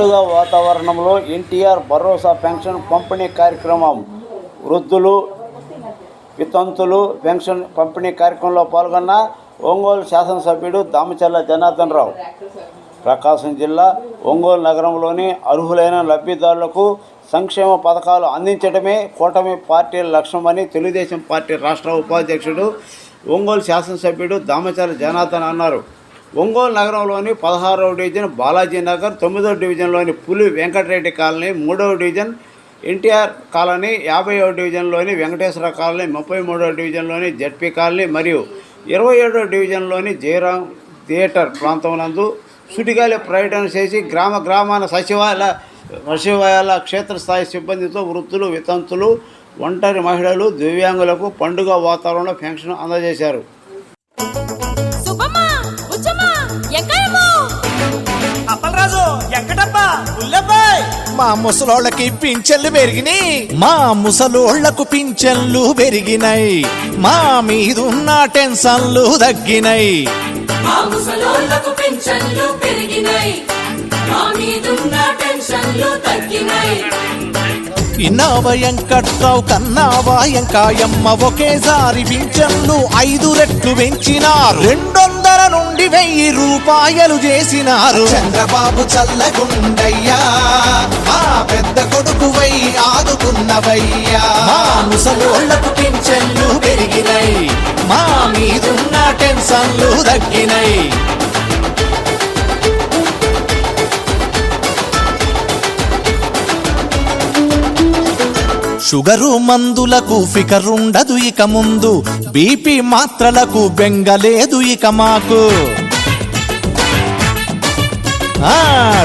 పండుగ వాతావరణంలో ఎన్టీఆర్ భరోసా పెన్షన్ పంపిణీ కార్యక్రమం. వృద్ధులు వితంతులు పెన్షన్ పంపిణీ కార్యక్రమంలో పాల్గొన్న ఒంగోలు శాసనసభ్యుడు దామచర్ల జనార్దన్ రావు. ప్రకాశం జిల్లా ఒంగోలు నగరంలోని అర్హులైన లబ్ధిదారులకు సంక్షేమ పథకాలు అందించడమే కూటమి పార్టీ లక్ష్యమని తెలుగుదేశం పార్టీ రాష్ట్ర ఉపాధ్యక్షుడు ఒంగోలు శాసనసభ్యుడు దామచర్ల జనార్దన్ అన్నారు. ఒంగోలు నగరంలోని పదహారవ డివిజన్ బాలాజీ నగర్ తొమ్మిదవ డివిజన్లోని పులి వెంకటరెడ్డి కాలనీ మూడవ డివిజన్ ఎన్టీఆర్ కాలనీ యాభైవ డివిజన్లోని వెంకటేశ్వర కాలనీ ముప్పై మూడవ డివిజన్లోని జడ్పీ కాలనీ మరియు ఇరవై ఏడవ డివిజన్లోని జయరాం థియేటర్ ప్రాంతం నందు సుడిగాలి పర్యటన చేసి గ్రామ గ్రామాల సచివాలయ సచివాలయాల క్షేత్రస్థాయి సిబ్బందితో వృత్తులు వితంతులు ఒంటరి మహిళలు దివ్యాంగులకు పండుగ వాతావరణంలో పెన్షన్ అందజేశారు. అప్పలరాజు ఎక్కడబ్బా ఉల్లబ్బాయ్ మా ముసలోళ్ళకి పింఛన్లు పెరిగినాయి. మా ముసలోళ్ళకు పింఛన్లు పెరిగినాయి. మా మీదున్న టెన్షన్లు తగ్గినాయి. మా ముసలోళ్ళకు పింఛన్లు పెరిగినాయి. మా మీదున్న టెన్షన్లు తగ్గినాయి. ఇన్నావ వెంకట్రావు కన్నావా ఎంకాయమ్మ ఒకేసారి పింఛన్లు ఐదు రెట్లు పెంచినారు. రెండొందల నుండి వెయ్యి రూపాయలు చేసినారు. చంద్రబాబు చల్లగుండయ్యా మా పెద్ద కొడుకు వై ఆదుకున్నవయ్యా. మా ముసలోళ్ళకు పింఛన్లు పెరిగినాయి మా మీదున్న టెన్షన్లు తగ్గినాయి షుగరు మందులకు ఫికరుండదు ఇక ముందు. బీపీ మాత్రలకు బెంగలేదు ఇక మాకు.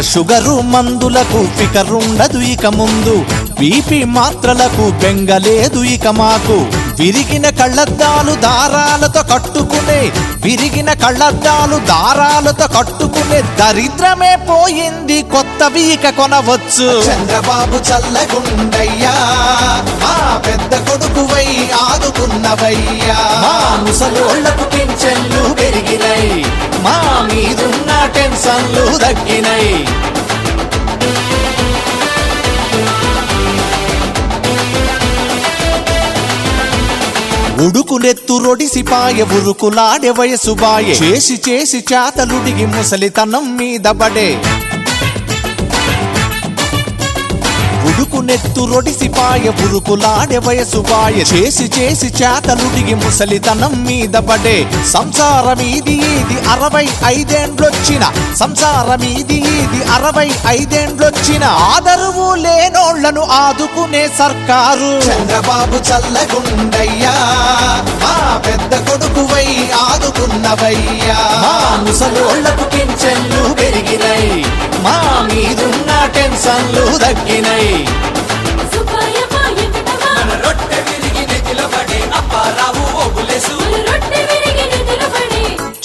షుగరు మందులకు ఫికరుండదు ఇక ముందు. బీపీ మాత్రలకు బెంగలేదు ఇక మాకు. విరిగిన కళ్ళద్దాలు దారాలతో కట్టుకునే విరిగిన కళ్ళద్దాలు దారాలతో కట్టుకునే దరిద్రమే పోయింది కొత్తవి ఇక కొనవచ్చు. చంద్రబాబు చల్లగుండయ్యా మా పెద్ద కొడుకు వై ఆదుకున్నవయ్యా. మా ముసలోళ్ళకు పింఛన్లు పెరిగినాయి మా మీదున్న టెన్షన్లు తగ్గినాయి ఉడుకులెత్తు రొడిసిపాయ ఉరుకులాడే వయసు బాయే. చేసి చేసి చేతలుడిగి ముసలితనం మీద బడే. ఉడుకునెత్తు రొడిసిపాయ ఉరుకులాడే వయసు బాయ చేసి చేసి చేతలుడిగి ముసలితనం మీద పడే. సంసారం ఇది అరవై ఐదేండ్లొచ్చిన. సంసారం ఇది అరవై ఐదేండ్లొచ్చిన. ఆదరువు లేనోళ్ళను ఆదుకునే సర్కారు. చంద్రబాబు చల్లగుండయ్యా మా పెద్ద కొడుకు వై ఆదుకున్నవయ్యా ముసలోళ్ళకు పింఛన్లు పెరిగినాయి మా మీదున్న సన్లు దక్కినై.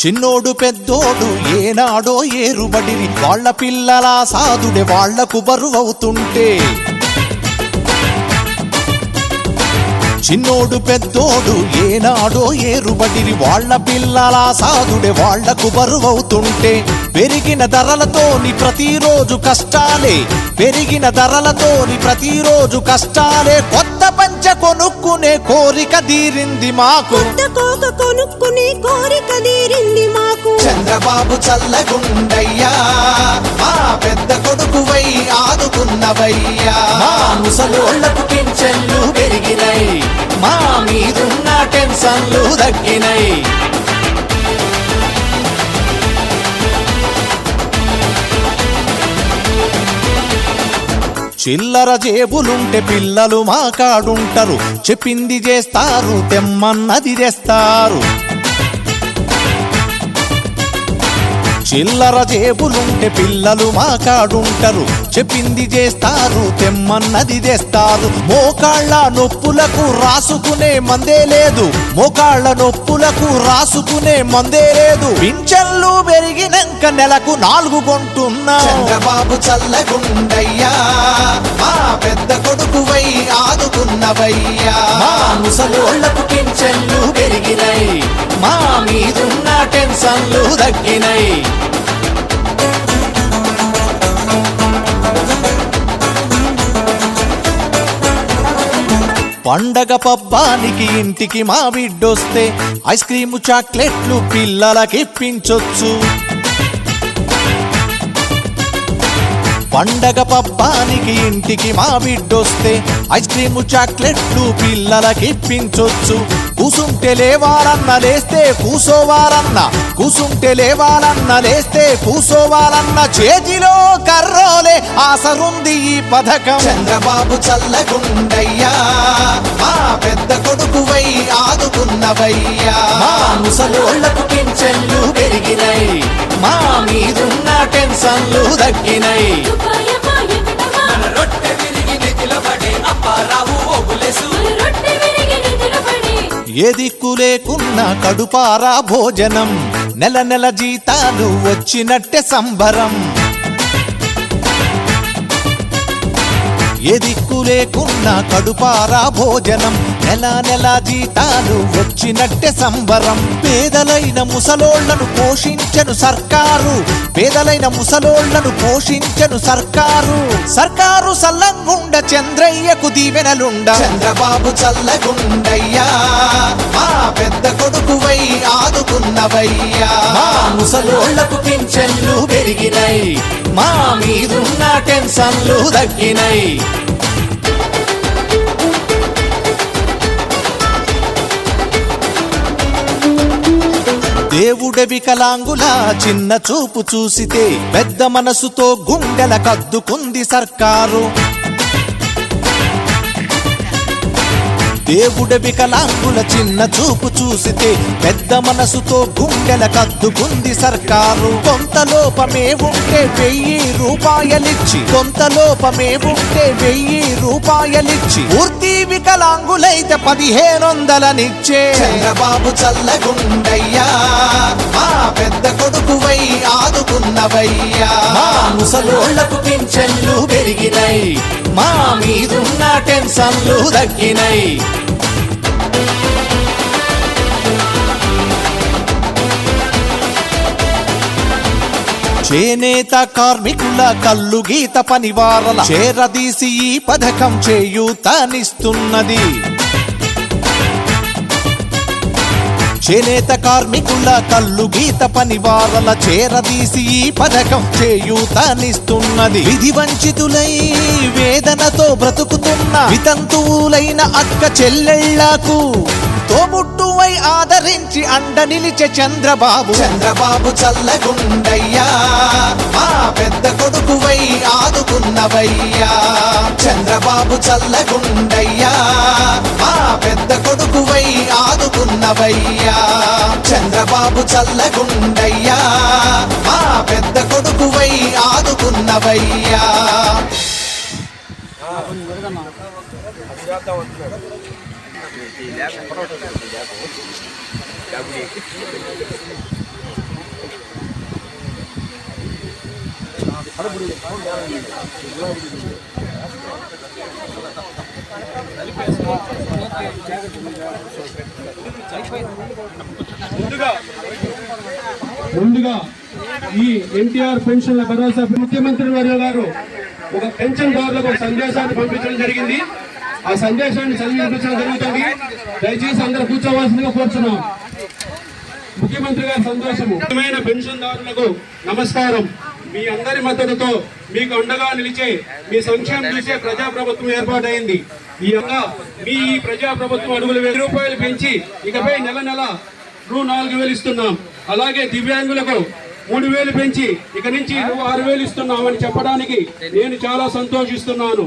చిన్నోడు పెద్దోడు ఏనాడో ఏరుబడిరి. వాళ్ళ పిల్లల సాధుడే వాళ్ళకు బరువవుతుంటే చిన్నోడు పెద్దోడు ఏనాడో ఏరుబడిరి వాళ్ళ పిల్లల సాదుడే వాళ్ళకు బరువవుతుంటే పెరిగిన ధరలతోని ప్రతిరోజు కష్టాలే పెరిగిన ధరలతోని ప్రతిరోజు కష్టాలే. కొత్త పంచ కొనుక్కునే కోరిక తీరింది మాకు. కొనుక్కునే కోరిక తీరింది మాకు. చంద్రబాబు చల్లగుండయ్యా మా పెద్ద కొడుకు వై ఆదుకున్నవయ్యా. మా ముసలోళ్ళకు పింఛన్లు పెరిగినాయి మా మీదున్న టెన్షన్లు తగ్గినాయి చిల్లర జేబులుంటే పిల్లలు మా కాడుంటారు చెప్పింది చేస్తారు తెమ్మన్నది తెస్తారు చిల్లర జేబులుంటే పిల్లలు మా కాడుంటారు చెప్పింది చేస్తారు తెమ్మన్నది తెస్తారు మోకాళ్ళ నొప్పులకు రాసుకునే మందే లేదు. మోకాళ్ళ నొప్పులకు రాసుకునే మందే లేదు. పింఛన్లు పెరిగినాక నెలకు నాలుగు కొంటున్నాం. చంద్రబాబు చల్లగుండయ్యా మా పెద్ద కొడుకు వై ఆదుకున్నవయ్యా ముసలోళ్ళకు పింఛన్లు పెరిగినాయి మా మీదున్న టెన్షన్లు తగ్గినాయి పండగ పబ్బానికి ఇంటికి మా బిడ్డొస్తే ఐస్ క్రీము చాక్లెట్లు పిల్లలకిప్పించొచ్చు. పండగ పబ్బానికి ఇంటికి మా బిడ్డొస్తే ఐస్ క్రీము చాక్లెట్లు పిల్లలకిప్పించొచ్చు. కూసుంటే లేవాలన్న లేస్తే కూసోవాలన్న కూసుంటే లేవాలన్న లేస్తే కూసోవాలన్న చేతిలో కర్రోలే ఆసరుంది ఈ పథకం. చంద్రబాబు చల్లగుండయ్యా మా పెద్ద కొడుకువై ఆదుకున్నవయ్యా. మా ముసలోళ్ళకు పింఛన్లు పెరిగినాయి మా మీదున్న టెన్షన్లు తగ్గినాయి ఏ దిక్కు లేకున్నా కడుపారా భోజనం. నెల నెల జీతాలు వచ్చినట్టే సంబరం. ఏ దిక్కు లేకున్నా కడుపారా భోజనం. నెల నెల జీతాలు వచ్చినట్టే సంబరం పేదలైన ముసలోళ్ళను పోషించను సర్కారు. పేదలైన ముసలోళ్ళను పోషించను సర్కారు. సర్కారు సల్లంగుండ చంద్రయ్యకు దీవెనలుండ. చంద్రబాబు చల్లగుండయ్యా మా పెద్ద కొడుకువై ఆదుకున్నవయ్యా. మా ముసలోళ్ళకు పింఛన్లు పెరిగినాయి మా మీదున్న టెన్షన్లు తగ్గినాయి దేవుడ వికలాంగుల చిన్న చూపు చూసితే పెద్ద మనసుతో గుండెల కద్దుకుంది సర్కారు. దేవుడ వికలాంగుల చిన్న చూపు చూసితే పెద్ద మనసుతో గుండెల కద్దుకుంది సర్కారు. కొంత లోపమే ఉంటే వెయ్యి రూపాయలిచ్చి కొంత లోపమే ఉంటే వెయ్యి రూపాయలిచ్చి. పూర్తి వికలాంగులైతే పదిహేనొందలనిచ్చే. చంద్రబాబు చల్లగుండయ్యా మా పెద్ద కొడుకువై ఆదుకున్నవయ్యా. ముసలోళ్ళకు పింఛన్లు పెరిగినాయి మా మీదున్న టెన్షన్లు తగ్గినై చేనేత కార్మికుల కళ్ళు గీత పనివారల చేరదీసి ఈ పథకం చేయూతనిస్తున్నది. చేనేత కార్మికుల కళ్ళు గీత పనివారల చేరదీసి ఈ పథకం చేయూతనిస్తున్నది. విధి వంచితులై వేదనతో బ్రతుకుతున్న వితంతువులైన అక్క చెల్లెళ్ళకు తోబుట్టువై ఆదరించి అండ నిలిచే చంద్రబాబు. చంద్రబాబు చల్లగుండయ్యా మా పెద్ద కొడుకువై ఆదుకున్నవయ్యా. చంద్రబాబు చల్లగుండయ్యా మా పెద్ద కొడుకువై ఆదుకున్నవయ్యా. చంద్రబాబు చల్లగుండయ్యా మా పెద్ద కొడుకువై ఆదుకున్నవయ్యా. ముందుగా ఈ ఎన్టీఆర్ పెన్షన్ల భరోసా ముఖ్యమంత్రి వర్య గారు ఒక పెన్షన్ దారులకు సందేశాన్ని పంపించడం జరిగింది. ఆ సందేశాన్ని చదివించడం జరుగుతుంది. దయచేసి అందరూ కూర్చోవలసిందిగా కోరుతున్నాం ముఖ్యమంత్రి గారి సంతోషము. ముఖ్యమైన పెన్షన్దారులకు నమస్కారం. మీ అందరి మద్దతుతో మీకు అండగా నిలిచే మీ సంక్షేమం చూసే ప్రజాప్రభుత్వం ఏర్పాటైంది. ఈ అంగా మీ ఈ ప్రజాప్రభుత్వం అడుగులు వెయ్యి రూపాయలు పెంచి ఇకపై నెల నెల రూ నాలుగు వేలు ఇస్తున్నాం. అలాగే దివ్యాంగులకు మూడు వేలు పెంచి ఇక నుంచి నువ్వు ఆరు వేలు ఇస్తున్నామని చెప్పడానికి నేను చాలా సంతోషిస్తున్నాను.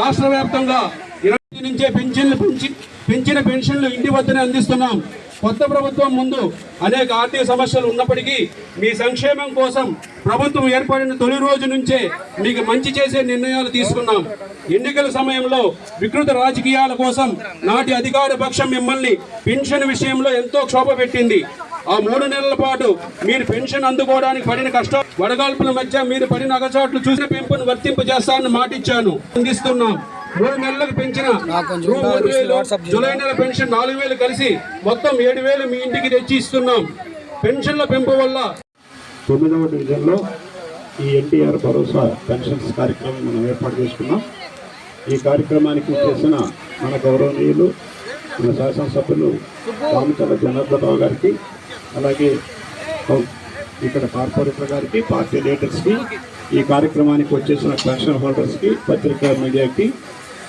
రాష్ట్ర వ్యాప్తంగా ఇరవై నుంచే పెన్షన్లు పెంచి పెంచిన పెన్షన్లు ఇంటి వద్దనే అందిస్తున్నాం. కొత్త ప్రభుత్వం ముందు అనేక ఆర్థిక సమస్యలు ఉన్నప్పటికీ మీ సంక్షేమం కోసం ప్రభుత్వం ఏర్పడిన తొలి రోజు నుంచే మీకు మంచి చేసే నిర్ణయాలు తీసుకున్నాం. ఎన్నికల సమయంలో వికృత రాజకీయాల కోసం నాటి అధికార పక్షం మిమ్మల్ని పెన్షన్ విషయంలో ఎంతో క్షోభ పెట్టింది. ఆ మూడు నెలల పాటు మీరు పెన్షన్ అందుకోవడానికి పడిన కష్టం వడగాల్పుల మధ్య మీరు పడిన అగచాట్లు చూసిన పెంపును వర్తింపు చేస్తానని మాటిచ్చాను. అందిస్తున్నాం. మూడు నెలలకు పెంచిన మూడు వేలు జూలై నెల పెన్షన్ నాలుగు వేలు కలిసి మొత్తం ఏడు వేలు మీ ఇంటికి తెచ్చి ఇస్తున్నాం పెన్షన్ల పెంపు వల్ల తొమ్మిదవ డివిజన్లో ఈ ఎన్టీఆర్ భరోసా పెన్షన్స్ కార్యక్రమం మనం ఏర్పాటు చేసుకున్నాం. ఈ కార్యక్రమానికి చేసిన మన గౌరవనీయులు మన శాసనసభ్యులు రామచంద్ర జనార్దనరావు గారికి అలాగే ఇక్కడ కార్పొరేటర్ గారికి పార్టీ లీడర్స్కి ఈ కార్యక్రమానికి వచ్చేసిన పెన్షన్ హోల్డర్స్కి పత్రికా మీడియాకి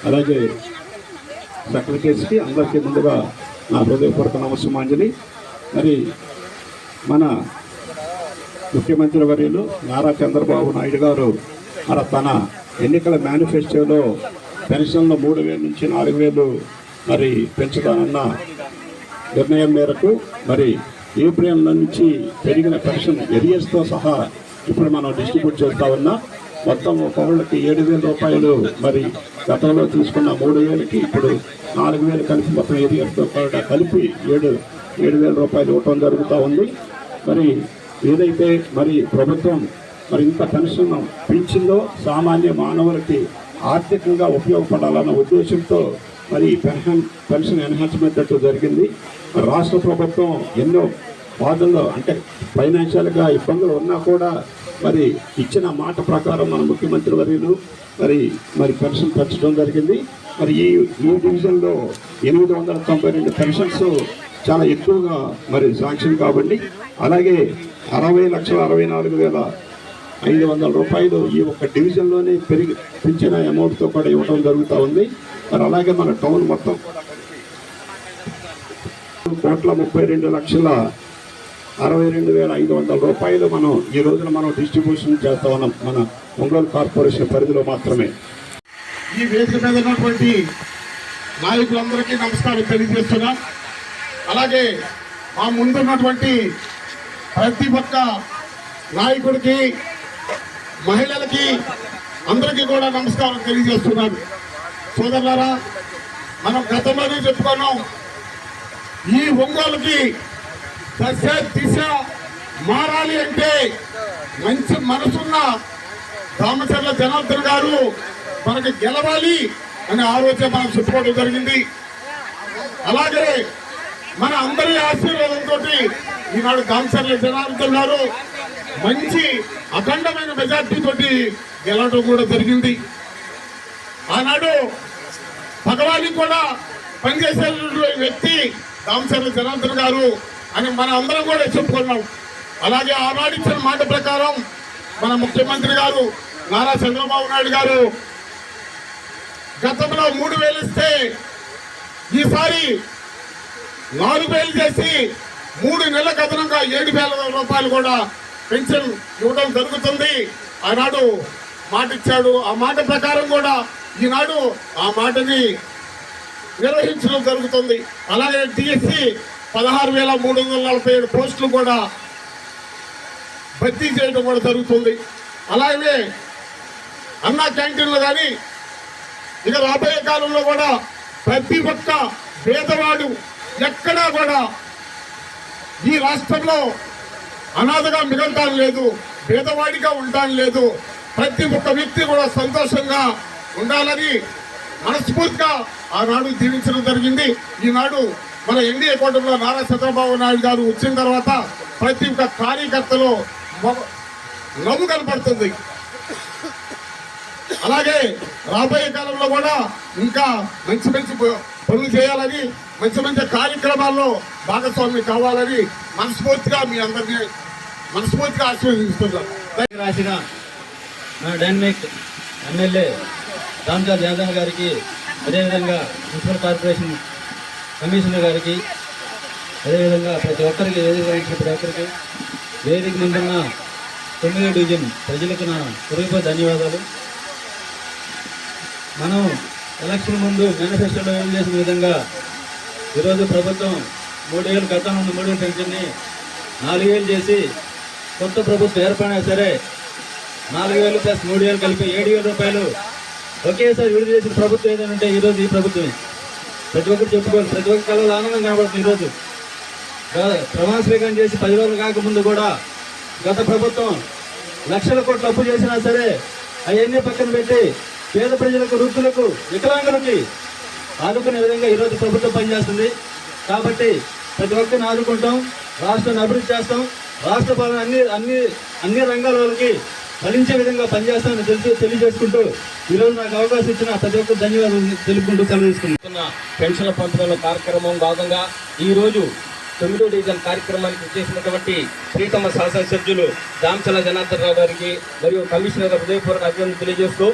అలాగే సెక్రటరీస్కి అందరికీ ముందుగా నా హృదయపూర్వక నమస్సమాంజలి. మరి మన ముఖ్యమంత్రి వర్యులు నారా చంద్రబాబు నాయుడు గారు మన తన ఎన్నికల మేనిఫెస్టోలో పెన్షన్లు మూడు వేల నుంచి నాలుగు వేలు మరి పెంచుతానన్న నిర్ణయం మేరకు మరి ఏప్రిల్ నుంచి పెరిగిన పెన్షన్ ఎరియర్స్తో సహా ఇప్పుడు మనం డిస్ట్రిబ్యూట్ చేస్తా ఉన్నా. మొత్తం ఒక్కొక్కళ్ళకి ఏడు వేల రూపాయలు మరి గతంలో తీసుకున్న మూడు వేలకి ఇప్పుడు నాలుగు వేలు కలిపి మొత్తం ఏది కలిపి ఏడు ఏడు వేల రూపాయలు ఇవ్వటం జరుగుతూ ఉంది. మరి ఏదైతే మరి ప్రభుత్వం మరి ఇంత పెన్షన్ పెంచిందో సామాన్య మానవులకి ఆర్థికంగా ఉపయోగపడాలన్న ఉద్దేశంతో మరి పెన్షన్ పెన్షన్ ఎన్హాన్స్మెంట్ అంటూ జరిగింది. మరి రాష్ట్ర ప్రభుత్వం ఎన్నో బాధల్లో అంటే ఫైనాన్షియల్గా ఇబ్బందులు ఉన్నా కూడా మరి ఇచ్చిన మాట ప్రకారం మన ముఖ్యమంత్రి వర్యులు మరి మరి పెన్షన్ పెంచడం జరిగింది. మరి ఈ ఈ డివిజన్లో ఎనిమిది వందల తొంభై రెండు పెన్షన్స్ చాలా ఎక్కువగా మరి శాంక్షన్ కాబట్టి అలాగే అరవై లక్షల అరవై నాలుగు వేల ఐదు వందల రూపాయలు ఈ ఒక్క డివిజన్లోనే పెరిగి పెంచిన అమౌంట్తో కూడా ఇవ్వడం జరుగుతూ ఉంది. మరి అలాగే మన టౌన్ మొత్తం కోట్ల ముప్పై రెండు లక్షల అరవై రెండు వేల ఐదు వందల రూపాయలు మనం ఈ రోజున మనం డిస్ట్రిబ్యూషన్ చేస్తా ఉన్నాం మన ఒంగోలు కార్పొరేషన్ పరిధిలో మాత్రమే. ఈ వేదిక మీద ఉన్నటువంటి నాయకులందరికీ నమస్కారం తెలియజేస్తున్నా. అలాగే మా ముందున్నటువంటి ప్రతి ఒక్క నాయకుడికి మహిళలకి అందరికీ కూడా నమస్కారం తెలియజేస్తున్నాను. సోదరులారా మనం గతంలోనే చెప్పుకున్నాం. ఈ ఒంగోలుకి దశ దిశ మారాలి అంటే మంచి మనసున్న రామచర్ల జనార్దన్ గారు మనకి గెలవాలి అనే ఆలోచన మనం చెప్పుకోవడం జరిగింది. అలాగే మన అందరి ఆశీర్వాదంతో ఈనాడు దామచర్ల జనార్దన్ గారు మంచి అఖండమైన మెజార్టీ తోటి గెలవడం కూడా జరిగింది. ఆనాడు భగవాని కూడా పనిచేసే వ్యక్తి దామచర్ల జనార్దన్ గారు అని మన అందరం కూడా చెప్పుకున్నాం. అలాగే ఆనాడిచ్చిన మాట ప్రకారం మన ముఖ్యమంత్రి గారు నారా చంద్రబాబు నాయుడు గారు గతంలో మూడు వేలు ఇస్తే ఈసారి నాలుగు వేలు చేసి మూడు నెలల కథనంగా ఏడు వేల రూపాయలు కూడా పెన్షన్ ఇవ్వడం జరుగుతుంది. ఆనాడు మాట ఇచ్చాడు ఆ మాట ప్రకారం కూడా ఈనాడు ఆ మాటని నిర్వహించడం జరుగుతుంది. అలాగే డిఎస్సి పదహారు వేల మూడు వందల నలభై ఏడు పోస్టులు కూడా భర్తీ చేయడం కూడా జరుగుతుంది. అలాగే అన్నా క్యాంటీన్లు కానీ ఇక రాబోయే కాలంలో కూడా ప్రతి ఒక్క పేదవాడు ఎక్కడా కూడా ఈ రాష్ట్రంలో అనాథగా మిగలటం లేదు పేదవాడిగా ఉండటం లేదు. ప్రతి ఒక్క వ్యక్తి కూడా సంతోషంగా ఉండాలని మనస్ఫూర్తిగా ఆనాడు జీవించడం జరిగింది. ఈనాడు మన ఎన్డీఏ కూటమిలో నారా చంద్రబాబు నాయుడు గారు వచ్చిన తర్వాత ప్రతి ఒక్క కార్యకర్తలో నవ్వు కనపడుతుంది. అలాగే రాబోయే కాలంలో కూడా ఇంకా మంచి మంచి పనులు చేయాలని మంచి మంచి కార్యక్రమాల్లో భాగస్వామి కావాలని మనస్ఫూర్తిగా మీ అందరినీ మనస్ఫూర్తిగా ఆశీర్వదిస్తున్నాను రాసిన మన డైనమిక్ ఎమ్మెల్యే రామ్చాంద్ యాదవ్ గారికి అదేవిధంగా మున్సిపల్ కార్పొరేషన్ కమిషనర్ గారికి అదేవిధంగా ప్రతి ఒక్కరికి ఏదైనా ప్రతి ఒక్కరికి వేదిక నిండున్న తొమ్మిదో డివిజన్ ప్రజలకు నా హృదయపూర్వ ధన్యవాదాలు. మనం ఎలక్షన్ ముందు మేనిఫెస్టోలో ఏం చేసిన విధంగా ఈరోజు ప్రభుత్వం మూడు వేలు గతంలో ఉన్న మూడు పెన్షన్ని నాలుగు వేలు చేసి కొత్త ప్రభుత్వం ఏర్పడినా సరే నాలుగు వేలు ప్లస్ మూడు వేలు కలిపి ఏడు వేల రూపాయలు ఒకేసారి విడుదల చేసిన ప్రభుత్వం ఏదైనా ఉంటే ఈరోజు ఈ ప్రభుత్వమే. ప్రతి ఒక్కరు చెప్పుకోవాలి. ప్రతి ఒక్క కళలో ఆనందం కనబడుతుంది ఈరోజు. ప్రమాణ స్వీకారం చేసి పది రోజులు కాకముందు కూడా గత ప్రభుత్వం లక్షల కోట్లు అప్పు చేసినా సరే అవన్నీ పక్కన పెట్టి పేద ప్రజలకు వృద్ధులకు వికలాంగులకి ఆదుకునే విధంగా ఈరోజు ప్రభుత్వం పనిచేస్తుంది. కాబట్టి ప్రతి ఒక్కరిని ఆదుకుంటాం రాష్ట్రాన్ని అభివృద్ధి చేస్తాం రాష్ట్ర పాలన అన్ని అన్ని అన్ని రంగాల వాళ్ళకి ఫలించే విధంగా పనిచేస్తామని తెలిసి తెలియజేసుకుంటూ ఈరోజు నాకు అవకాశం ఇచ్చిన ప్రతి ఒక్కరు ధన్యవాదాలు తెలుపుకుంటూ సెలవు తీసుకుంటున్నా. పెన్షన్ల పంపిణీల కార్యక్రమం భాగంగా ఈరోజు తొమ్మిదో డివిజన్ కార్యక్రమానికి చేసినటువంటి ప్రీతమ శాసనసభ్యులు దామచల జనార్దన్ రావు గారికి మరియు కమిషనర్ హృదయపూర్వక అభినందనలు తెలియజేస్తూ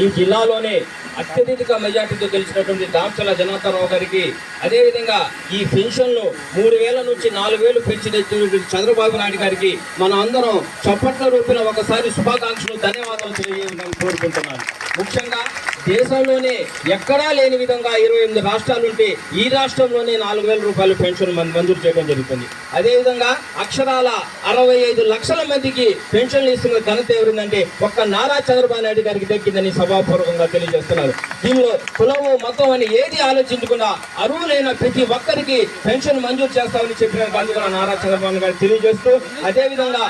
ఈ జిల్లాలోనే అత్యధిక మెజార్టీతో గెలిచినటువంటి దామచల జనార్దన్ రావు గారికి అదేవిధంగా ఈ పెన్షన్ను మూడు వేల నుంచి నాలుగు వేలు పెంచినటువంటి చంద్రబాబు నాయుడు గారికి మనం అందరం చప్పట్ల రూపిన ఒకసారి శుభాకాంక్షలు ధన్యవాదాలు తెలియజేయాలని కోరుకుంటున్నాను. ముఖ్యంగా దేశంలోనే ఎక్కడా లేని విధంగా ఇరవై ఎనిమిది రాష్ట్రాలు ఉంటే ఈ రాష్ట్రంలోనే నాలుగు వేల రూపాయలు పెన్షన్ మం- మంజూరు చేయడం జరుగుతుంది. అదేవిధంగా అక్షరాల అరవై ఐదు లక్షల మందికి పెన్షన్లు ఇస్తున్న ఘనత ఎవరిందంటే ఒక్క నారా చంద్రబాబు నాయుడు గారికి దక్కిందని సభాపూర్వకంగా తెలియజేస్తున్నారు. దీనిలో కులము మతం అని ఏది ఆలోచించకుండా అరువులైన ప్రతి ఒక్కరికి పెన్షన్ మంజూరు చేస్తామని చెప్పిన అందుకు నారా చంద్రబాబు గారు తెలియజేస్తూ అదేవిధంగా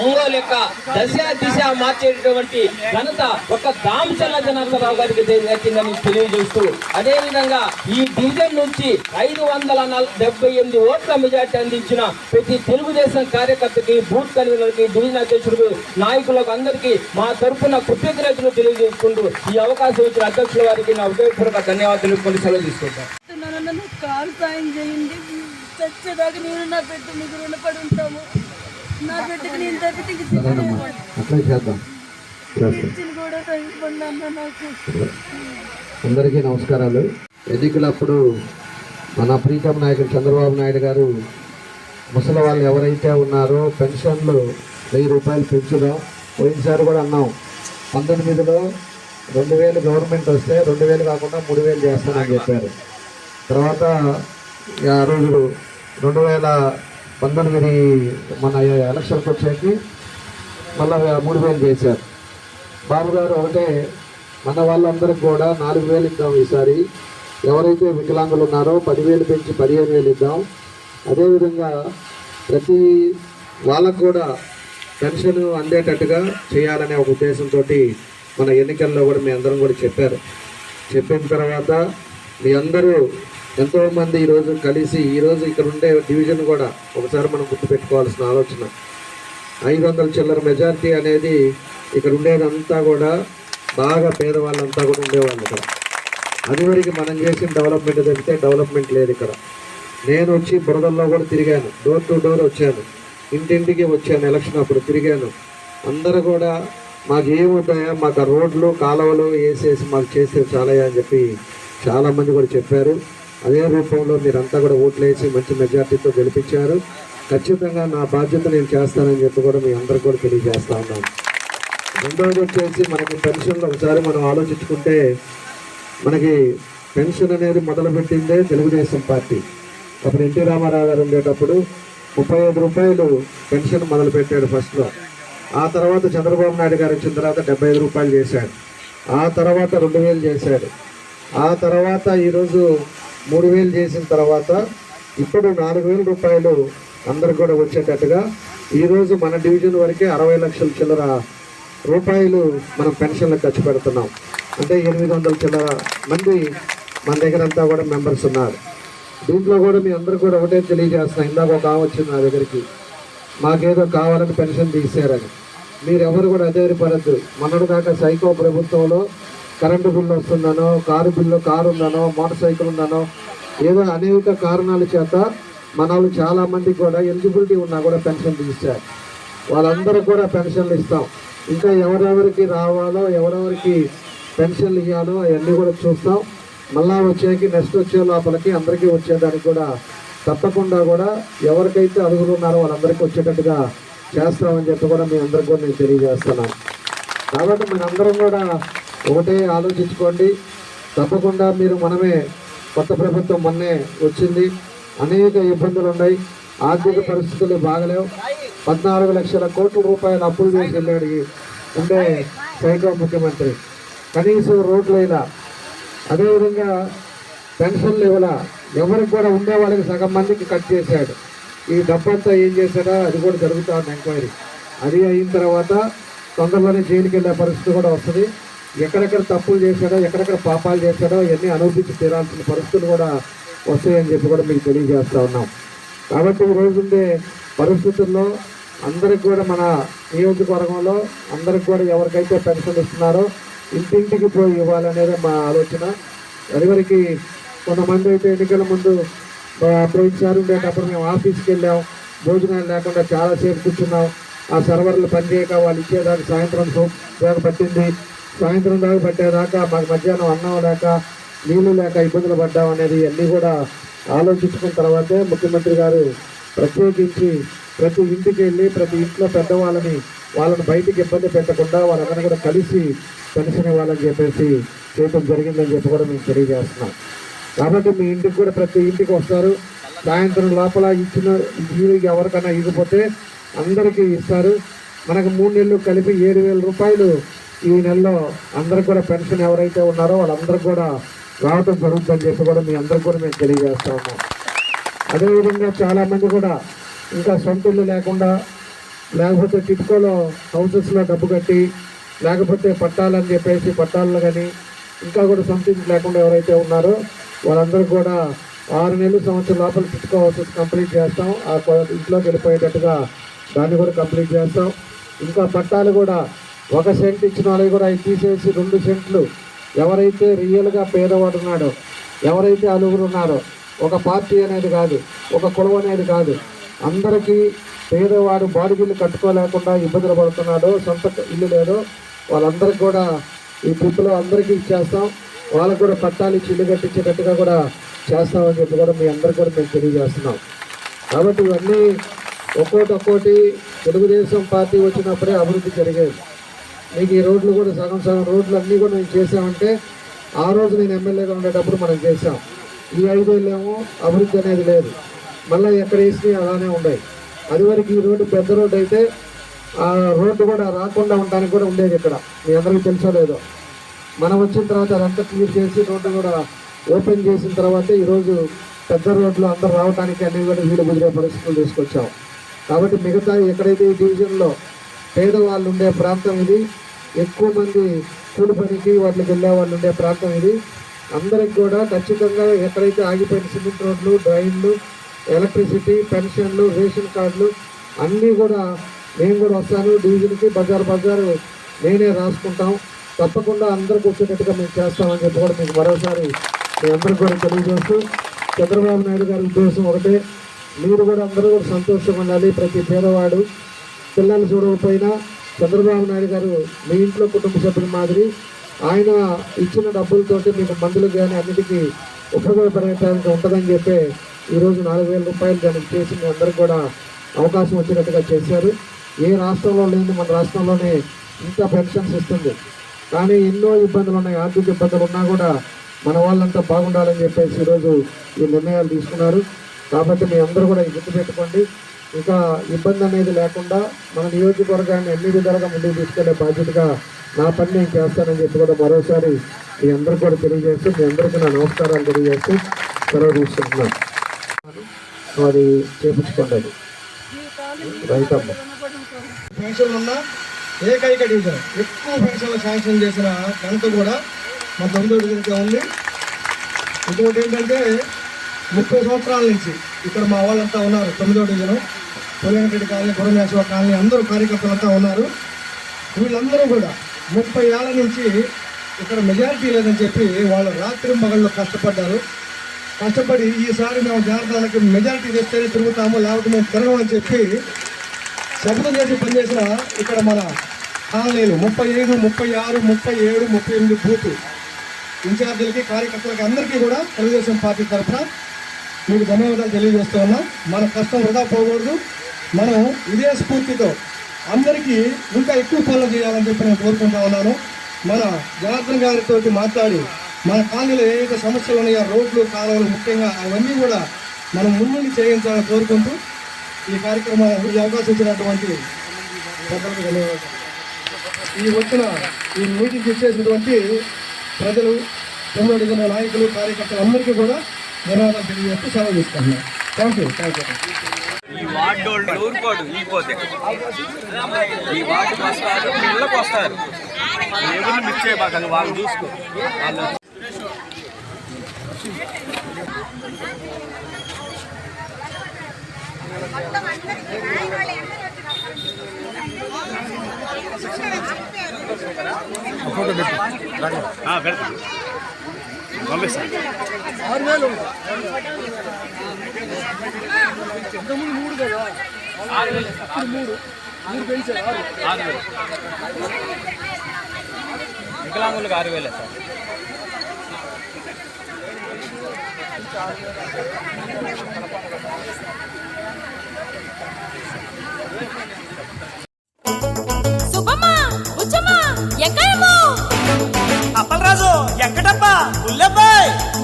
ఒంగోలు యొక్క దశ దిశ మార్చేటటువంటి ఘనత ఒక దామచల్ల జనార్దనరావు గారికి దక్కిందని తెలియజేస్తూ అదేవిధంగా ఈ డివిజన్ నుంచి ఐదు వందల డెబ్బై ఎనిమిది ఓట్ల మెజార్టీ అందించిన ప్రతి తెలుగుదేశం కార్యకర్తకి బూత్ కన్వీనర్కి డివిజన్ అధ్యక్షుడికి నాయకులకు అందరికీ మా తరఫున కృతజ్ఞతలు తెలియజేసుకుంటూ ఈ అవకాశం ఇచ్చిన అధ్యక్షుల వారికి నా ఉదయపూర్వక ధన్యవాదాలు తెలుపుకొని సెలవు తీసుకుంటాను. చెప్తున్నాను నన్ను కాలు సాయం చేయండి. చచ్చేదాకా నేను నా బిడ్డ మీకు రుణపడి ఉంటాము. నా బిడ్డకి నేను తప్పితే అందరికీ నమస్కారాలు. ఎన్నికలప్పుడు మన ప్రీతం నాయకుడు చంద్రబాబు నాయుడు గారు ముసలి వాళ్ళు ఎవరైతే ఉన్నారో పెన్షన్లు వెయ్యి రూపాయలు పెంచుదాం. పోయినసారి కూడా అన్నాం. పంతొమ్మిదిలో రెండు వేలు గవర్నమెంట్ వస్తే రెండు వేలు కాకుండా మూడు వేలు చేస్తానని చెప్పారు. తర్వాత ఆ రోజు రెండు వేల పంతొమ్మిది మన ఎలక్షన్కి వచ్చేకి మళ్ళీ మూడు వేలు చేశారు. బాబు గారు ఒకటే మన వాళ్ళందరికి కూడా నాలుగు వేలు ఇద్దాం ఈసారి. ఎవరైతే వికలాంగులు ఉన్నారో పదివేలు పెంచి పదిహేను వేలు ఇద్దాం. అదేవిధంగా ప్రతి వాళ్ళకు కూడా పెన్షన్ అందేటట్టుగా చేయాలనే ఒక ఉద్దేశంతో మన ఎన్నికల్లో కూడా మీ అందరం కూడా చెప్పారు. చెప్పిన తర్వాత మీ అందరూ ఎంతోమంది ఈరోజు కలిసి ఈరోజు ఇక్కడ ఉండే డివిజన్ కూడా ఒకసారి మనం గుర్తుపెట్టుకోవాల్సిన ఆలోచన. ఐదు వందల చిల్లర మెజారిటీ అనేది ఇక్కడ ఉండేదంతా కూడా బాగా పేదవాళ్ళంతా కూడా ఉండేవాళ్ళు ఇక్కడ. అదివరకు మనం చేసిన డెవలప్మెంట్ తగ్గితే డెవలప్మెంట్ లేదు ఇక్కడ. నేను వచ్చి బురదల్లో కూడా తిరిగాను. డోర్ టు డోర్ వచ్చాను. ఇంటింటికి వచ్చాను ఎలక్షన్ అప్పుడు తిరిగాను. అందరూ కూడా మాకు ఏముంటాయా మాకు ఆ రోడ్లు కాలువలు వేసేసి మాకు చేస్తే చాలయ్యా అని చెప్పి చాలామంది కూడా చెప్పారు. అదే రూపంలో మీరంతా కూడా ఓట్లు వేసి మంచి మెజార్టీతో గెలిపించారు. ఖచ్చితంగా నా బాధ్యత నేను చేస్తానని చెప్పి కూడా మీ అందరికి కూడా తెలియజేస్తా ఉన్నాను. రెండవది వచ్చేసి మనకి పెన్షన్లు ఒకసారి మనం ఆలోచించుకుంటే మనకి పెన్షన్ అనేది మొదలుపెట్టిందే తెలుగుదేశం పార్టీ. అప్పుడు ఎన్టీ రామారావు గారు ఉండేటప్పుడు ముప్పై ఐదు రూపాయలు పెన్షన్ మొదలుపెట్టాడు ఫస్ట్లో. ఆ తర్వాత చంద్రబాబు నాయుడు గారు వచ్చిన తర్వాత డెబ్బై ఐదు రూపాయలు చేశాడు. ఆ తర్వాత రెండు వేలు చేశాడు. ఆ తర్వాత ఈరోజు మూడు వేలు చేసిన తర్వాత ఇప్పుడు నాలుగు వేల రూపాయలు అందరు కూడా వచ్చేటట్టుగా ఈరోజు మన డివిజన్ వరకే అరవై లక్షల చిల్లర రూపాయలు మనం పెన్షన్లకు ఖర్చు పెడుతున్నాం. అంటే ఎనిమిది వందల చిల్లర మంది మన దగ్గర అంతా కూడా మెంబర్స్ ఉన్నారు. దీంట్లో కూడా మీ అందరూ కూడా ఒకటే తెలియజేస్తున్నా ఇందాక ఒక వచ్చింది నా దగ్గరికి మాకేదో కావాలని పెన్షన్ తీసారని మీరెవరు కూడా కూడా అధైర్యపడద్దు మొన్నటి దాకా సైకో ప్రభుత్వంలో కరెంటు బిల్లు వస్తుందనో కారు బిల్లు కారు ఉందనో మోటార్ సైకిల్ ఉందనో ఏదో అనేక కారణాల చేత మన వాళ్ళు చాలా మందికి కూడా ఎలిజిబిలిటీ ఉన్నా కూడా పెన్షన్ తీశారు వాళ్ళందరూ కూడా పెన్షన్లు ఇస్తాం. ఇంకా ఎవరెవరికి రావాలో ఎవరెవరికి పెన్షన్లు ఇవ్వాలో అవన్నీ కూడా చూస్తాం. మళ్ళా వచ్చేకి నెక్స్ట్ వచ్చే లోపలికి అందరికీ వచ్చేదానికి కూడా తప్పకుండా కూడా ఎవరికైతే అర్హులు ఉన్నారో వాళ్ళందరికీ వచ్చేటట్టుగా చేస్తామని చెప్పి కూడా మీ అందరికీ కూడా నేను తెలియజేస్తున్నాను. కాబట్టి మనందరం కూడా ఒకటే ఆలోచించుకోండి. తప్పకుండా మీరు మనమే కొత్త ప్రభుత్వం మొన్నే వచ్చింది. అనేక ఇబ్బందులు ఉన్నాయి. ఆర్థిక పరిస్థితులు బాగలేవు. పద్నాలుగు లక్షల కోట్ల రూపాయలు అప్పులు చేసి వెళ్ళాడు ఉండే సైకో ముఖ్యమంత్రి. కనీసం రోడ్లైనా అదేవిధంగా పెన్షన్లు ఇవ్వాల ఎవరికి కూడా ఉండే వాళ్ళకి సగం మందికి కట్ చేశాడు. ఈ డబ్బంతా ఏం చేశాడో? అది కూడా జరుగుతూ ఉంది ఎంక్వైరీ. అది అయిన తర్వాత తొందరలోనే జైలుకి వెళ్ళే పరిస్థితి కూడా వస్తుంది. ఎక్కడెక్కడ తప్పులు చేశాడో? ఎక్కడెక్కడ పాపాలు చేశాడో ఇవన్నీ అనుభవించి తీరాల్సిన పరిస్థితులు కూడా వస్తాయని చెప్పి కూడా మీకు తెలియజేస్తూ ఉన్నాం. కాబట్టి ఈ ఉండే పరిస్థితుల్లో అందరికి కూడా మన నియోజకవర్గంలో అందరికి కూడా ఎవరికైతే పెన్షన్ ఇస్తున్నారో ఇంటింటికి పోయి ఇవ్వాలనేది మా ఆలోచన. ఎవరికి కొంతమంది అయితే ఎన్నికల ముందు ఆ, పోయినసారి ఉండేటప్పుడు మేము ఆఫీస్కి వెళ్ళాం. భోజనాలు లేకుండా చాలాసేపు కూర్చున్నాం. ఆ సర్వర్లు పనిచేయక వాళ్ళు ఇచ్చేదాకా సాయంత్రం సో- దాకా పట్టింది. సాయంత్రం దాకా పట్టేదాకా మాకు మధ్యాహ్నం అన్నం లేక నీళ్ళు లేక ఇబ్బందులు పడ్డాం అనేది అన్నీ కూడా ఆలోచించుకున్న తర్వాతే ముఖ్యమంత్రి గారు ప్రత్యేకించి ప్రతి ఇంటికి వెళ్ళి ప్రతి ఇంట్లో పెద్దవాళ్ళని వాళ్ళని బయటికి ఇబ్బంది పెట్టకుండా వాళ్ళందరూ కూడా కలిసి పెన్షన్ ఇవ్వాలని చెప్పేసి చేయటం జరిగిందని చెప్పి కూడా మేము తెలియజేస్తున్నాం. కాబట్టి మీ ఇంటికి కూడా ప్రతి ఇంటికి వస్తారు. సాయంత్రం లోపల ఇచ్చిన ఎవరికైనా ఇవ్వకపోతే అందరికీ ఇస్తారు. మనకు మూడు నెలలు కలిపి ఏడు వేల రూపాయలు ఈ నెలలో అందరికి కూడా పెన్షన్ ఎవరైతే ఉన్నారో వాళ్ళందరికీ కూడా రావటం జరుగుతుందని చెప్పి కూడా మీ అందరికి కూడా మేము తెలియజేస్తాము. అదేవిధంగా చాలామంది కూడా ఇంకా సొంత ఇల్లు లేకుండా లేకపోతే టిట్కోలో హౌసెస్లో డబ్బు కట్టి లేకపోతే పట్టాలని చెప్పేసి పట్టాలను కానీ ఇంకా కూడా సొంత ఇల్లు లేకుండా ఎవరైతే ఉన్నారో వాళ్ళందరూ కూడా ఆరు నెలలు సంవత్సరం లోపల టిట్కో హౌసెస్ కంప్లీట్ చేస్తాం. ఆ ఇంట్లోకి వెళ్ళిపోయేటట్టుగా దాన్ని కూడా కంప్లీట్ చేస్తాం. ఇంకా పట్టాలు కూడా ఒక సెంట్ ఇచ్చిన వాళ్ళకి కూడా అవి తీసేసి రెండు సెంట్లు ఎవరైతే రియల్గా పేదవాడు ఉన్నాడో ఎవరైతే అలుగురు ఉన్నారో ఒక పార్టీ అనేది కాదు ఒక కులం అనేది కాదు అందరికీ పేదవాడు బాడిగిల్లు కట్టుకోలేకుండా ఇబ్బందులు పడుతున్నాడో సొంత ఇల్లు లేదో వాళ్ళందరికీ కూడా ఈ ట్రిప్లో అందరికీ ఇచ్చేస్తాం. వాళ్ళకు కూడా పట్టాలు ఇచ్చి ఇల్లు కట్టించేటట్టుగా కూడా చేస్తామని చెప్పి కూడా మీ అందరికీ కూడా మేము తెలియజేస్తున్నాం. కాబట్టి ఇవన్నీ ఒక్కోటి ఒక్కోటి తెలుగుదేశం పార్టీ వచ్చినప్పుడే అభివృద్ధి జరిగేది. మీకు ఈ రోడ్లు కూడా సగం సగం రోడ్లు అన్నీ కూడా మేము చేసామంటే ఆ రోజు నేను ఎమ్మెల్యేగా ఉండేటప్పుడు మనం చేసాం ఈ ఐదేళ్ళేమో అభివృద్ధి అనేది లేదు. మళ్ళీ ఎక్కడ వేసినవి అలానే ఉన్నాయి అది వరకు ఈ రోడ్డు పెద్ద రోడ్డు అయితే ఆ రోడ్డు కూడా రాకుండా ఉండడానికి కూడా ఉండేది ఇక్కడ. మీ అందరికీ తెలుసో లేదో. మనం వచ్చిన తర్వాత అదంతా క్లియర్ చేసి రోడ్డు కూడా ఓపెన్ చేసిన తర్వాత ఈరోజు పెద్ద రోడ్లు అందరూ రావడానికి అన్ని కూడా వీడు కుదిరే పరిస్థితులు తీసుకొచ్చాం. కాబట్టి మిగతా ఎక్కడైతే ఈ డివిజన్లో పేదవాళ్ళు ఉండే ప్రాంతం ఇది. ఎక్కువ మంది కూలి పనికి వాటికి వెళ్ళే వాళ్ళు ఉండే ప్రాంతం ఇది. అందరికి కూడా ఖచ్చితంగా ఎక్కడైతే ఆగిపోయిన సిమెంట్ రోడ్లు డ్రైన్లు ఎలక్ట్రిసిటీ పెన్షన్లు రేషన్ కార్డులు అన్నీ కూడా నేను కూడా వస్తాను. డివిజన్కి బజార్ బజారు నేనే రాసుకుంటాం. తప్పకుండా అందరికి వచ్చేటట్టుగా మేము చేస్తామని చెప్పి కూడా మీకు మరోసారి మీ అందరికి కూడా తెలియజేస్తూ చంద్రబాబు నాయుడు గారి ఉద్దేశం ఒకటే. మీరు కూడా అందరూ కూడా సంతోషంగా ఉండాలి. ప్రతి పేదవాడు పిల్లలు చూడకపోయినా చంద్రబాబు నాయుడు గారు మీ ఇంట్లో కుటుంబ సభ్యుల మాదిరి ఆయన ఇచ్చిన డబ్బులతోటి మీకు మందులు కానీ అన్నిటికీ ఉపయోగపడటానికి ఉంటుందని చెప్పి ఈరోజు నాలుగు వేల రూపాయలు దానికి చేసి మీ అందరికి కూడా అవకాశం వచ్చినట్టుగా చేశారు. ఏ రాష్ట్రంలో లేని మన రాష్ట్రంలోనే ఇంత పెన్షన్స్ ఇస్తుంది. కానీ ఎన్నో ఇబ్బందులు ఉన్నాయి. ఆర్థిక ఇబ్బందులు ఉన్నా కూడా మన వాళ్ళంతా బాగుండాలని చెప్పేసి ఈరోజు ఈ నిర్ణయాలు తీసుకున్నారు. కాబట్టి మీ అందరూ కూడా గుర్తు గుర్తుపెట్టుకోండి ఇంకా ఇబ్బంది అనేది లేకుండా మన నియోజకవర్గాన్ని అన్ని విధాలుగా ముందుకు తీసుకెళ్ళే బాధ్యతగా నా పని నేను చేస్తానని చెప్పి కూడా మరోసారి మీ అందరికీ కూడా తెలియజేస్తూ మీ అందరికీ నా నమస్కారాలు తెలియజేస్తూ సెలవు తీసుకుంటున్నాను. అది చేపించుకోండి. అది రైతమ్మ. పెన్షన్లు ఉన్న ఏకైక డివిజన్. ఎక్కువ పెన్షన్లు శాంక్షన్ చేసిన ఘనత కూడా మా తొమ్మిదో డివిజన్కే ఉంది. ఇంకొకటి ఏంటంటే ముప్పై సంవత్సరాల నుంచి ఇక్కడ మా వాళ్ళంతా ఉన్నారు తొమ్మిదో division. Pulingareddy colony Gurameswara colony అందరూ కార్యకర్తలంతా ఉన్నారు. వీళ్ళందరూ కూడా ముప్పై ఏళ్ళ నుంచి ఇక్కడ మెజారిటీ లేదని చెప్పి వాళ్ళు రాత్రి మగళ్ళు కష్టపడ్డారు. కష్టపడి ఈసారి మేము జాగ్రత్తలకి మెజారిటీ తెస్తేనే తిరుగుతాము లేకపోతే మేము తిరగమని చెప్పి శబ్దం చేసి పనిచేసిన ఇక్కడ మన కాలనీలు ముప్పై ఐదు ముప్పై ఆరు ముప్పై ఏడు ముప్పై ఎనిమిది బూత్ ఇన్ఛార్జీలకి కార్యకర్తలకి అందరికీ కూడా తెలుగుదేశం పార్టీ తరఫున మీకు ధన్యవాదాలు తెలియజేస్తూ ఉన్నాం. మన కష్టం వృధా పోకూడదు. మనం ఇదే స్ఫూర్తితో అందరికీ ఇంకా ఎక్కువ పనులు చేయాలని చెప్పి నేను కోరుకుంటా ఉన్నాను. మన జనార్దన్ గారితో మాట్లాడి మన కాలనీలో ఏవైతే సమస్యలు ఉన్నాయో రోడ్లు కాలువలు ముఖ్యంగా అవన్నీ కూడా మనం ముందుండి చేయించాలని కోరుకుంటూ ఈ కార్యక్రమం ఈ అవకాశం ఇచ్చినటువంటి ధన్యవాదాలు. ఈ వచ్చిన ఈ మీటింగ్ ఇచ్చేసినటువంటి ప్రజలు తొమ్మిది జన నాయకులు కార్యకర్తలు అందరికీ కూడా ధన్యవాదాలు తెలియజేస్తూ సెలవు తీసుకుంటున్నాను. ఈ వార్డు వాళ్ళు ఊరుకోడు ఈపోతే ఈ వార్డుకి వస్తారు పిల్లలకు వస్తారు. ఎవరిని మిస్ చేయబాక వాళ్ళు చూసుకో. వాళ్ళు పెడతాను. అందరికీ వాళ్ళు అందరూ వచ్చినారు ఆ, పెడతా పంపిస్తాను ఆరు వేలు సార్, ఆరు వేలు. ఆరు వేలు వికలాంగులకు ఆరు వేలే సార్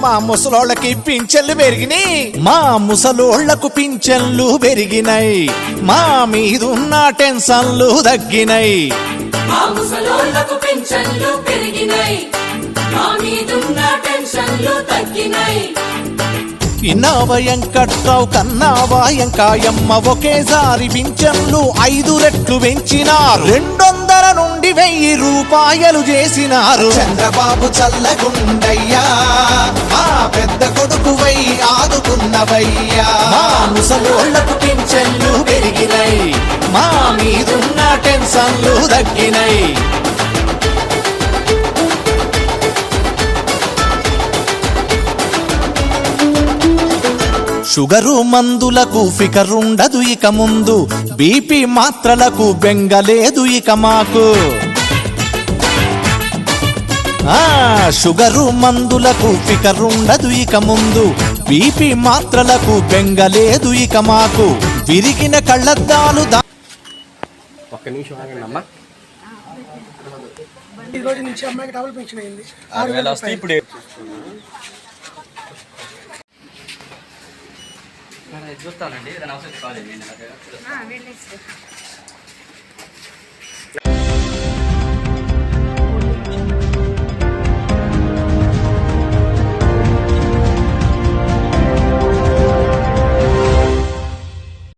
మా ముసలోళ్ళకి పింఛన్లు పెరిగినాయి. మా ముసలోళ్ళకు పింఛన్లు పెరిగినాయి. మా మీదున్న టెన్షన్లు తగ్గినాయి. మా ముసలోళ్ళకు పింఛన్లు పెరిగినాయి. మా మీదున్న టెన్షన్లు తగ్గినాయి. కన్నావాయం కాయమ్మ ఒకేసారి పింఛన్లు ఐదు రెట్లు పెంచినారు. రెండొందల నుండి వెయ్యి రూపాయలు చేసినారు. చంద్రబాబు చల్లగుండయ్యా మా పెద్ద కొడుకు వై ఆదుకున్నవయ్యా. మా ముసలోళ్ళకు పింఛన్లు పెరిగినాయి మా మీదున్న టెన్షన్లు తగ్గినాయి షుగరు మందులకు ఫికరుండదు ఇక ముందు. బీపీ మాత్రలకు బెంగలేదు ఇక మాకు. ఆ షుగరు మందులకు ఫికరుండదు ఇక ముందు. బీపీ మాత్రలకు బెంగలేదు ఇక మాకు. విరిగిన కళ్ళద్దాలు ఒక్క నిమిషం ఆగండి అమ్మా. ఈ రోజు నుంచి అమ్మాయికి డబుల్ పెన్షన్ అయింది. ఆరు వేలు ఇప్పుడు చూస్తానండి. ఏదైనా అవసరం కాలేదు